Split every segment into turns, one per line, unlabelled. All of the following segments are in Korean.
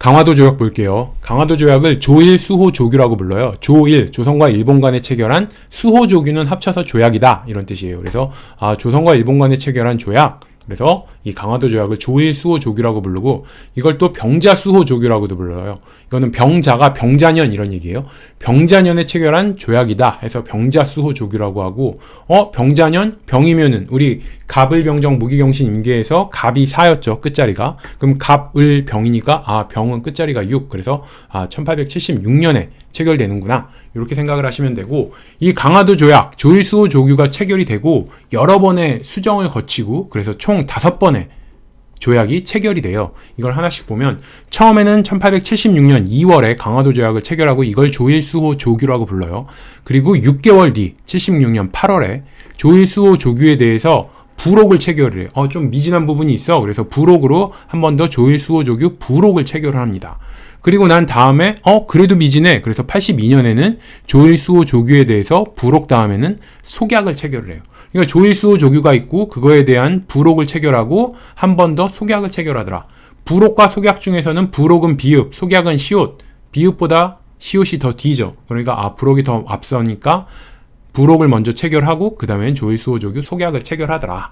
강화도 조약 볼게요. 강화도 조약을 조일 수호 조규라고 불러요. 조일 조선과 일본 간에 체결한 수호 조규는 합쳐서 조약이다 이런 뜻이에요. 그래서 아, 조선과 일본 간에 체결한 조약 그래서 이 강화도 조약을 조일 수호 조규라고 부르고 이걸 또 병자 수호 조규라고도 불러요. 이거는 병자가 병자년 이런 얘기예요. 병자년에 체결한 조약이다 해서 병자 수호 조규라고 하고 어 병자년 병이면은 우리 갑을 병정 무기경신 임계에서 갑이 4였죠 끝자리가 그럼 갑을 병이니까 아 병은 끝자리가 6 그래서 아 1876년에 체결되는구나 이렇게 생각을 하시면 되고 이 강화도 조약 조일수호 조규가 체결이 되고 여러 번의 수정을 거치고 그래서 총 다섯 번의 조약이 체결이 돼요. 이걸 하나씩 보면 처음에는 1876년 2월에 강화도 조약을 체결하고 이걸 조일수호 조규라고 불러요. 그리고 6개월 뒤 76년 8월에 조일수호 조규에 대해서 부록을 체결을 해요. 어, 좀 미진한 부분이 있어. 그래서 부록으로 한 번 더 조일수호 조규 부록을 체결을 합니다. 그리고 난 다음에 어 그래도 미진해. 그래서 82년에는 조일수호 조규에 대해서 부록 다음에는 속약을 체결을 해요. 그러니까 조일수호 조규가 있고 그거에 대한 부록을 체결하고 한 번 더 속약을 체결하더라. 부록과 속약 중에서는 부록은 비읍, 속약은 시옷. 비읍보다 시옷이 더 뒤죠. 그러니까 아 부록이 더 앞서니까 부록을 먼저 체결하고 그 다음엔 조일수호 조규 속약을 체결하더라.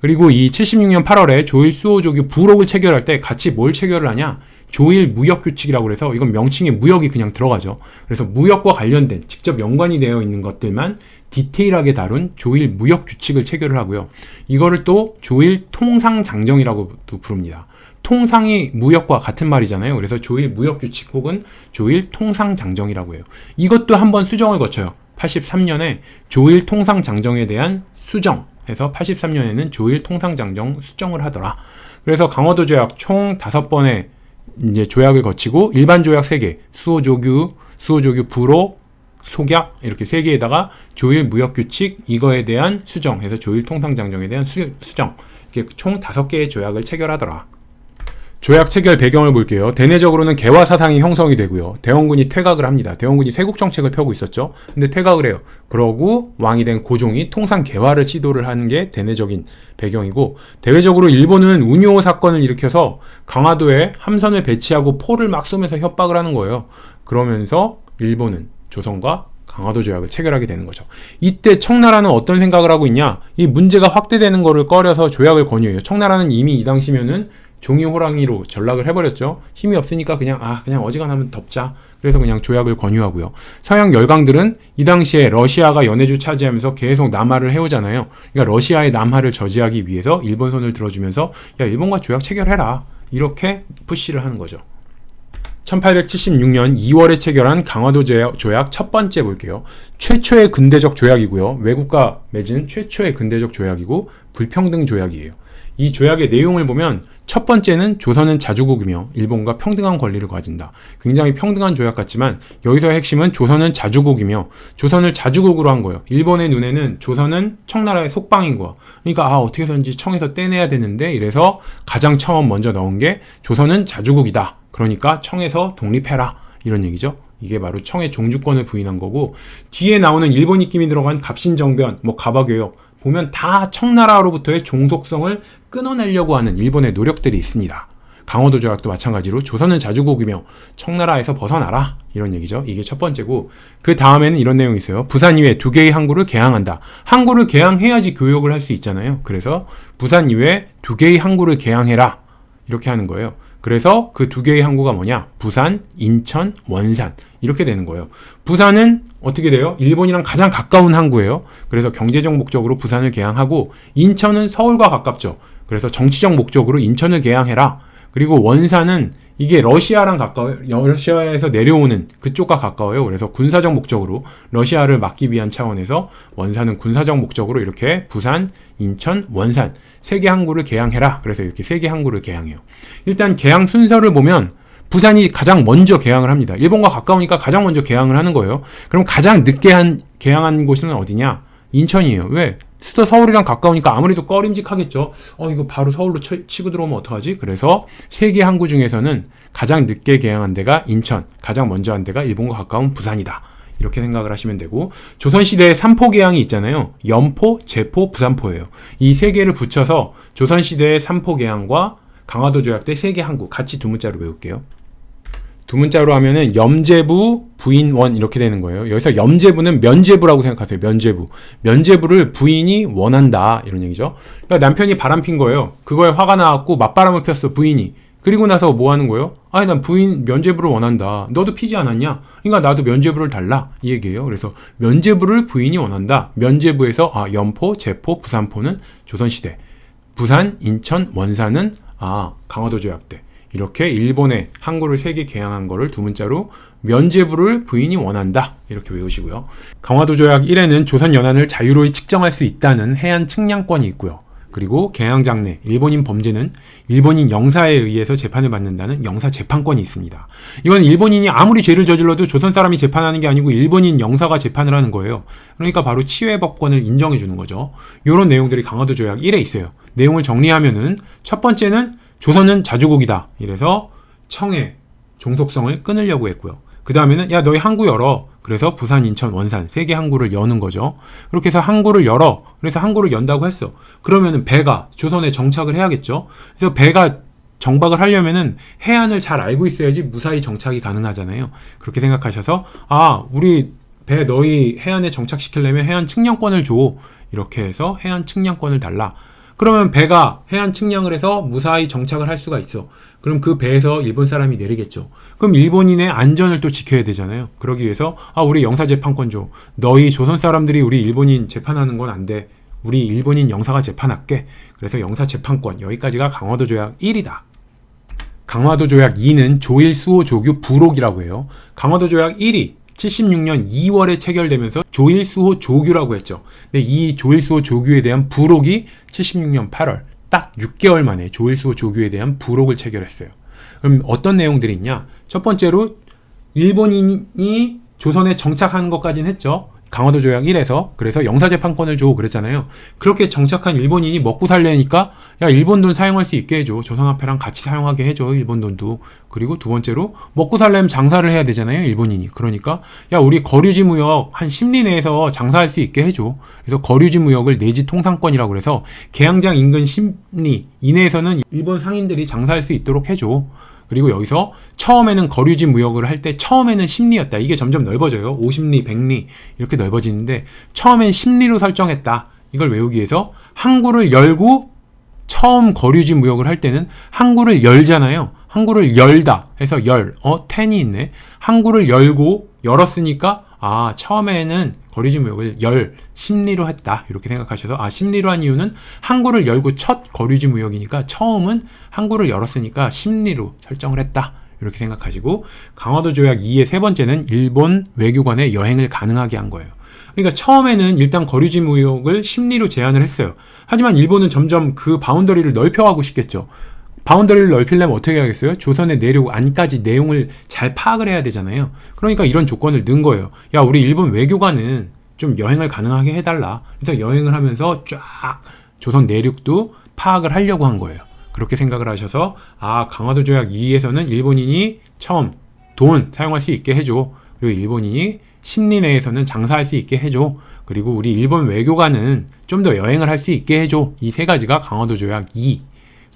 그리고 이 76년 8월에 조일 수호 조규 부록을 체결할 때 같이 뭘 체결을 하냐? 조일 무역 규칙이라고 그래서 이건 명칭에 무역이 그냥 들어가죠. 그래서 무역과 관련된 직접 연관이 되어 있는 것들만 디테일하게 다룬 조일 무역 규칙을 체결을 하고요. 이거를 또 조일 통상 장정이라고도 부릅니다. 통상이 무역과 같은 말이잖아요. 그래서 조일 무역 규칙 혹은 조일 통상 장정이라고 해요. 이것도 한번 수정을 거쳐요. 83년에 조일 통상 장정에 대한 수정 해서 83년에는 조일 통상 장정 수정을 하더라. 그래서 강화도 조약 총 5번의 이제 조약을 거치고 일반 조약 3개, 수호조규, 수호조규 부로, 속약 이렇게 세 개에다가 조일 무역 규칙 이거에 대한 수정 해서 조일 통상 장정에 대한 수, 수정 이렇게 총 다섯 개의 조약을 체결하더라. 조약 체결 배경을 볼게요. 대내적으로는 개화 사상이 형성이 되고요. 대원군이 퇴각을 합니다. 대원군이 세국 정책을 펴고 있었죠. 근데 퇴각을 해요. 그러고 왕이 된 고종이 통상 개화를 시도를 하는 게 대내적인 배경이고 대외적으로 일본은 운요 사건을 일으켜서 강화도에 함선을 배치하고 포를 막 쏘면서 협박을 하는 거예요. 그러면서 일본은 조선과 강화도 조약을 체결하게 되는 거죠. 이때 청나라는 어떤 생각을 하고 있냐? 이 문제가 확대되는 거를 꺼려서 조약을 권유해요. 청나라는 이미 이 당시면은 종이 호랑이로 전락을 해버렸죠. 힘이 없으니까 그냥 아 그냥 어지간하면 덮자. 그래서 그냥 조약을 권유하고요. 서양 열강들은 이 당시에 러시아가 연해주 차지하면서 계속 남하를 해오잖아요. 그러니까 러시아의 남하를 저지하기 위해서 일본 손을 들어주면서 야 일본과 조약 체결해라 이렇게 푸시를 하는 거죠. 1876년 2월에 체결한 강화도 조약 첫 번째 볼게요. 최초의 근대적 조약이고요. 외국과 맺은 최초의 근대적 조약이고 불평등 조약이에요. 이 조약의 내용을 보면 첫 번째는 조선은 자주국이며 일본과 평등한 권리를 가진다. 굉장히 평등한 조약 같지만 여기서의 핵심은 조선은 자주국이며 조선을 자주국으로 한 거예요. 일본의 눈에는 조선은 청나라의 속방인 거야. 그러니까 아 어떻게 해서든지 청에서 떼내야 되는데 이래서 가장 처음 먼저 넣은 게 조선은 자주국이다. 그러니까 청에서 독립해라 이런 얘기죠. 이게 바로 청의 종주권을 부인한 거고 뒤에 나오는 일본 입김이 들어간 갑신정변, 뭐 가박여역 보면 다 청나라로부터의 종속성을 끊어내려고 하는 일본의 노력들이 있습니다. 강화도 조약도 마찬가지로 조선은 자주국이며 청나라에서 벗어나라 이런 얘기죠. 이게 첫 번째고 그 다음에는 이런 내용이 있어요. 부산 이외 두 개의 항구를 개항한다. 항구를 개항해야지 교역을 할 수 있잖아요. 그래서 부산 이외 두 개의 항구를 개항해라 이렇게 하는 거예요. 그래서 그 두 개의 항구가 뭐냐? 부산, 인천, 원산 이렇게 되는 거예요. 부산은 어떻게 돼요? 일본이랑 가장 가까운 항구예요. 그래서 경제적 목적으로 부산을 개항하고 인천은 서울과 가깝죠. 그래서 정치적 목적으로 인천을 개항해라. 그리고 원산은 이게 러시아랑 가까워요. 러시아에서 내려오는 그쪽과 가까워요. 그래서 군사적 목적으로 러시아를 막기 위한 차원에서 원산은 군사적 목적으로 이렇게 부산, 인천, 원산 세개 항구를 개항해라. 그래서 이렇게 세개 항구를 개항해요. 일단 개항 순서를 보면 부산이 가장 먼저 개항을 합니다. 일본과 가까우니까 가장 먼저 개항을 하는 거예요. 그럼 가장 늦게 한 개항한 곳은 어디냐? 인천이에요. 왜? 수도 서울이랑 가까우니까 아무래도 꺼림직하겠죠. 어, 이거 바로 서울로 치고 들어오면 어떡하지? 그래서 세계 항구 중에서는 가장 늦게 개항한 데가 인천, 가장 먼저 한 데가 일본과 가까운 부산이다. 이렇게 생각을 하시면 되고 조선시대에 삼포 개항이 있잖아요. 연포, 제포, 부산포예요. 이 세 개를 붙여서 조선시대의 삼포 개항과 강화도 조약 때세개 항구 같이 두 문자로 외울게요. 두 문자로 하면은 염제부 부인원 이렇게 되는 거예요. 여기서 염제부는 면제부라고 생각하세요. 면제부. 면제부를 부인이 원한다 이런 얘기죠. 그러니까 남편이 바람 핀 거예요. 그거에 화가 나갖고 맞바람을 폈어 부인이. 그리고 나서 뭐 하는 거예요? 아니 난 부인 면제부를 원한다. 너도 피지 않았냐? 그러니까 나도 면제부를 달라 이 얘기예요. 그래서 면제부를 부인이 원한다. 면제부에서 아 연포, 제포, 부산포는 조선시대. 부산, 인천, 원산은 아 강화도 조약 때. 이렇게 일본에 항구를 세 개 개항한 거를 두 문자로 면제부를 부인이 원한다. 이렇게 외우시고요. 강화도 조약 1에는 조선 연안을 자유로이 측정할 수 있다는 해안 측량권이 있고요. 그리고 장래, 일본인 범죄는 일본인 영사에 의해서 재판을 받는다는 영사 재판권이 있습니다. 이건 일본인이 아무리 죄를 저질러도 조선 사람이 재판하는 게 아니고 일본인 영사가 재판을 하는 거예요. 그러니까 바로 치외법권을 인정해 주는 거죠. 이런 내용들이 강화도 조약 1에 있어요. 내용을 정리하면은 첫 번째는 조선은 자주국이다. 이래서 청해 종속성을 끊으려고 했고요. 그 다음에는 야 너희 항구 열어. 그래서 부산, 인천, 원산 세 개 항구를 여는 거죠. 그렇게 해서 항구를 열어. 그래서 항구를 연다고 했어. 그러면은 배가 조선에 정착을 해야겠죠. 그래서 배가 정박을 하려면은 해안을 잘 알고 있어야지 무사히 정착이 가능하잖아요. 그렇게 생각하셔서 아 우리 배 너희 해안에 정착시키려면 해안 측량권을 줘. 이렇게 해서 해안 측량권을 달라. 그러면 배가 해안 측량을 해서 무사히 정착을 할 수가 있어. 그럼 그 배에서 일본 사람이 내리겠죠. 그럼 일본인의 안전을 또 지켜야 되잖아요. 그러기 위해서 아 우리 영사 재판권 줘. 너희 조선 사람들이 우리 일본인 재판하는 건 안 돼. 우리 일본인 영사가 재판할게. 그래서 영사 재판권 여기까지가 강화도 조약 1이다. 강화도 조약 2는 조일 수호 조규 부록이라고 해요. 강화도 조약 1이 76년 2월에 체결되면서 조일수호 조규라고 했죠. 근데 이 조일수호 조규에 대한 부록이 76년 8월 딱 6개월 만에 조일수호 조규에 대한 부록을 체결했어요. 그럼 어떤 내용들이 있냐? 첫 번째로 일본인이 조선에 정착하는 것까지는 했죠. 강화도 조약 1에서 그래서 영사재판권을 줘 그랬잖아요. 그렇게 정착한 일본인이 먹고 살려니까 야 일본 돈 사용할 수 있게 해줘. 조선화폐랑 같이 사용하게 해줘. 일본 돈도. 그리고 두 번째로 먹고 살려면 장사를 해야 되잖아요. 일본인이. 그러니까 야 우리 거류지 무역 한 10리 내에서 장사할 수 있게 해줘. 그래서 거류지 무역을 내지 통상권이라고 그래서 개항장 인근 10리 이내에서는 일본 상인들이 장사할 수 있도록 해줘. 그리고 여기서 처음에는 거류지 무역을 할 때 처음에는 10리였다. 이게 점점 넓어져요. 50리, 100리 이렇게 넓어지는데 처음엔 10리로 설정했다. 이걸 외우기 위해서 항구를 열고 처음 거류지 무역을 할 때는 항구를 열잖아요. 항구를 열다 해서 열, 어, 텐이 있네. 항구를 열고 열었으니까 아, 처음에는 거리지 무역을 열, 심리로 했다. 이렇게 생각하셔서, 아, 심리로 한 이유는 항구를 열고 첫 거리지 무역이니까 처음은 항구를 열었으니까 심리로 설정을 했다. 이렇게 생각하시고, 강화도 조약 2의 세 번째는 일본 외교관의 여행을 가능하게 한 거예요. 그러니까 처음에는 일단 거리지 무역을 심리로 제한을 했어요. 하지만 일본은 점점 그 바운더리를 넓혀가고 싶겠죠. 바운더리를 넓히려면 어떻게 하겠어요? 조선의 내륙 안까지 내용을 잘 파악을 해야 되잖아요. 그러니까 이런 조건을 넣은 거예요. 야, 우리 일본 외교관은 좀 여행을 가능하게 해달라. 그래서 여행을 하면서 쫙 조선 내륙도 파악을 하려고 한 거예요. 그렇게 생각을 하셔서 아 강화도 조약 2에서는 일본인이 처음 돈 사용할 수 있게 해줘. 그리고 일본인이 심리 내에서는 장사할 수 있게 해줘. 그리고 우리 일본 외교관은 좀 더 여행을 할 수 있게 해줘. 이 세 가지가 강화도 조약 2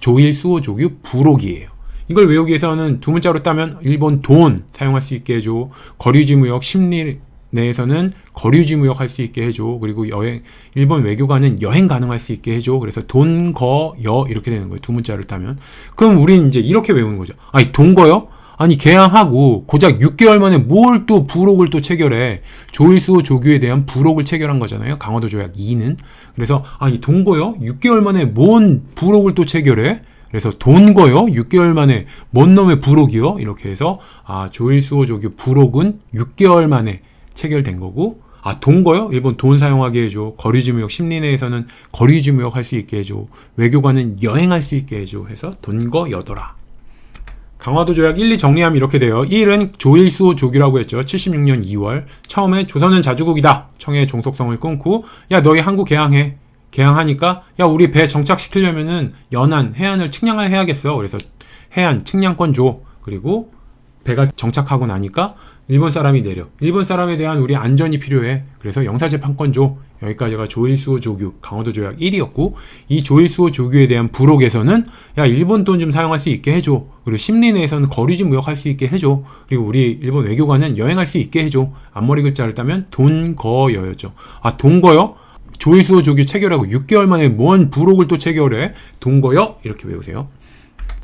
조일 수호 조규 부록이에요. 이걸 외우기 위해서는 두 문자로 따면 일본 돈 사용할 수 있게 해줘. 거류지 무역 심리 내에서는 거류지 무역 할 수 있게 해줘. 그리고 여행 일본 외교관은 여행 가능할 수 있게 해줘. 그래서 돈, 거, 여 이렇게 되는 거예요. 두 문자를 따면. 그럼 우리는 이제 이렇게 외우는 거죠. 아니 돈, 거요? 아니 개항하고 고작 6개월 만에 뭘 또 부록을 또 체결해 조일수 조규에 대한 부록을 체결한 거잖아요 강화도 조약 2는 그래서 아니 동거요 6개월 만에 뭔 부록을 또 체결해 그래서 돈 거요 6개월 만에 뭔 놈의 부록이요 이렇게 해서 아 조일수호 조규 부록은 6개월 만에 체결된 거고 아, 동거요? 일본 돈 사용하게 해줘. 거리지 무역, 심리 내에서는 거리지 무역 할 수 있게 해줘. 외교관은 여행할 수 있게 해줘. 해서 돈 거 여더라. 강화도 조약 1, 2 정리하면 이렇게 돼요. 1은 조일수 조규라고 했죠. 76년 2월. 처음에 조선은 자주국이다. 청해 종속성을 끊고 야 너희 한국 개항해. 개항하니까 야 우리 배 정착시키려면은 연안 해안을 측량을 해야겠어. 그래서 해안 측량권 줘. 그리고 배가 정착하고 나니까 일본 사람이 내려. 일본 사람에 대한 우리 안전이 필요해. 그래서 영사재판권 줘. 여기까지가 조일수호 조규 강화도 조약 1이었고 이 조일수호 조규에 대한 부록에서는 야 일본 돈 좀 사용할 수 있게 해줘. 그리고 심리 내에서는 거리지 무역할 수 있게 해줘. 그리고 우리 일본 외교관은 여행할 수 있게 해줘. 앞머리 글자를 따면 돈거여였죠. 아 돈거여? 조일수호 조규 체결하고 6개월 만에 뭔 부록을 또 체결해? 돈거여? 이렇게 외우세요.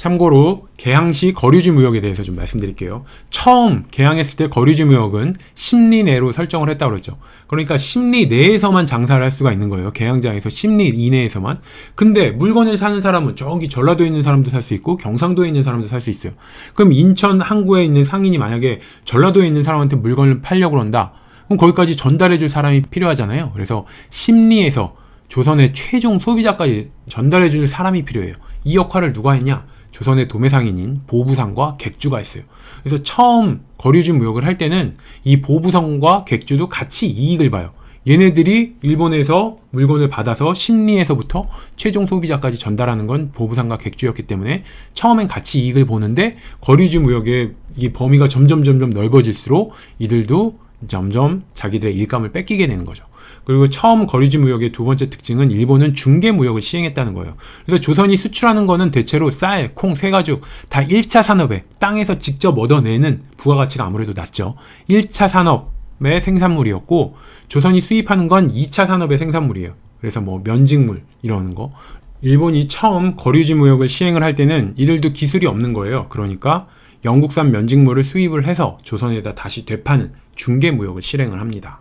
참고로 개항 시 거류지 무역에 대해서 좀 말씀드릴게요. 처음 개항했을 때 거류지 무역은 심리 내로 설정을 했다고 그랬죠. 그러니까 심리 내에서만 장사를 할 수가 있는 거예요. 개항장에서 심리 이내에서만. 근데 물건을 사는 사람은 저기 전라도에 있는 사람도 살 수 있고 경상도에 있는 사람도 살 수 있어요. 그럼 인천 항구에 있는 상인이 만약에 전라도에 있는 사람한테 물건을 팔려고 그런다. 그럼 거기까지 전달해 줄 사람이 필요하잖아요. 그래서 심리에서 조선의 최종 소비자까지 전달해 줄 사람이 필요해요. 이 역할을 누가 했냐? 조선의 도매상인인 보부상과 객주가 했어요. 그래서 처음 거류지 무역을 할 때는 이 보부상과 객주도 같이 이익을 봐요. 얘네들이 일본에서 물건을 받아서 심리에서부터 최종 소비자까지 전달하는 건 보부상과 객주였기 때문에 처음엔 같이 이익을 보는데 거류지 무역의 이 범위가 점점 점점 넓어질수록 이들도 점점 자기들의 일감을 뺏기게 되는 거죠. 그리고 처음 거리지 무역의 두 번째 특징은 일본은 중개 무역을 시행했다는 거예요. 그래서 조선이 수출하는 거는 대체로 쌀, 콩, 새가죽 다 1차 산업에 땅에서 직접 얻어내는 부가가치가 아무래도 낮죠. 1차 산업의 생산물이었고 조선이 수입하는 건 2차 산업의 생산물이에요. 그래서 뭐 면직물 이러는 거. 일본이 처음 거류지 무역을 시행을 할 때는 이들도 기술이 없는 거예요. 그러니까 영국산 면직물을 수입을 해서 조선에다 다시 되파는 중개 무역을 실행을 합니다.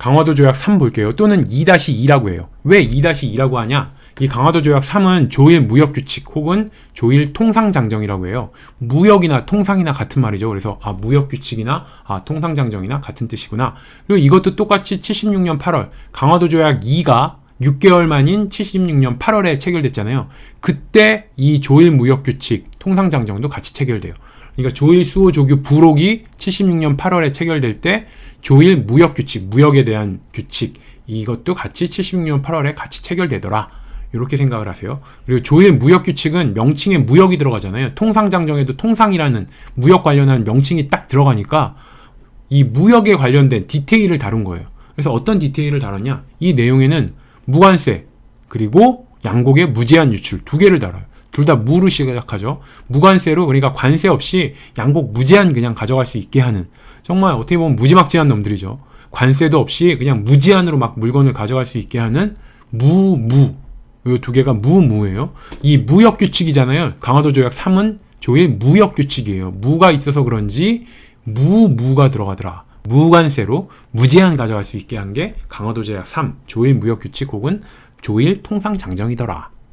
강화도 조약 3 볼게요. 또는 2-2라고 해요. 왜 2-2라고 하냐? 이 강화도 조약 3은 조일 무역 규칙 혹은 조일 통상 장정이라고 해요. 무역이나 통상이나 같은 말이죠. 그래서 아 무역 규칙이나 아 통상 장정이나 같은 뜻이구나. 그리고 이것도 똑같이 76년 8월 강화도 조약 2가 6개월 만인 76년 8월에 체결됐잖아요. 그때 이 조일 무역 규칙 통상 장정도 같이 체결돼요. 그러니까 조일 수호 조규 부록이 76년 8월에 체결될 때 조일 무역 규칙, 무역에 대한 규칙 이것도 같이 76년 8월에 같이 체결되더라. 이렇게 생각을 하세요. 그리고 조일 무역 규칙은 명칭에 무역이 들어가잖아요. 통상장정에도 통상이라는 무역 관련한 명칭이 딱 들어가니까 이 무역에 관련된 디테일을 다룬 거예요. 그래서 어떤 디테일을 다뤘냐? 이 내용에는 무관세 그리고 양곡의 무제한 유출 두 개를 다뤄요. 둘 다 무로 시작하죠. 무관세로 그러니까 관세 없이 양곡 무제한 그냥 가져갈 수 있게 하는 정말 어떻게 보면 무지막지한 놈들이죠. 관세도 없이 그냥 무제한으로 막 물건을 가져갈 수 있게 하는 무무 이두 개가 무무예요. 이 무역 규칙이잖아요. 강화도 조약 3은 조의 무역 규칙이에요. 무가 있어서 그런지 무무가 들어가더라. 무관세로 무제한 가져갈 수 있게 한 게 강화도 조약 3 조의 무역 규칙 혹은 조일 통상 장정이더라.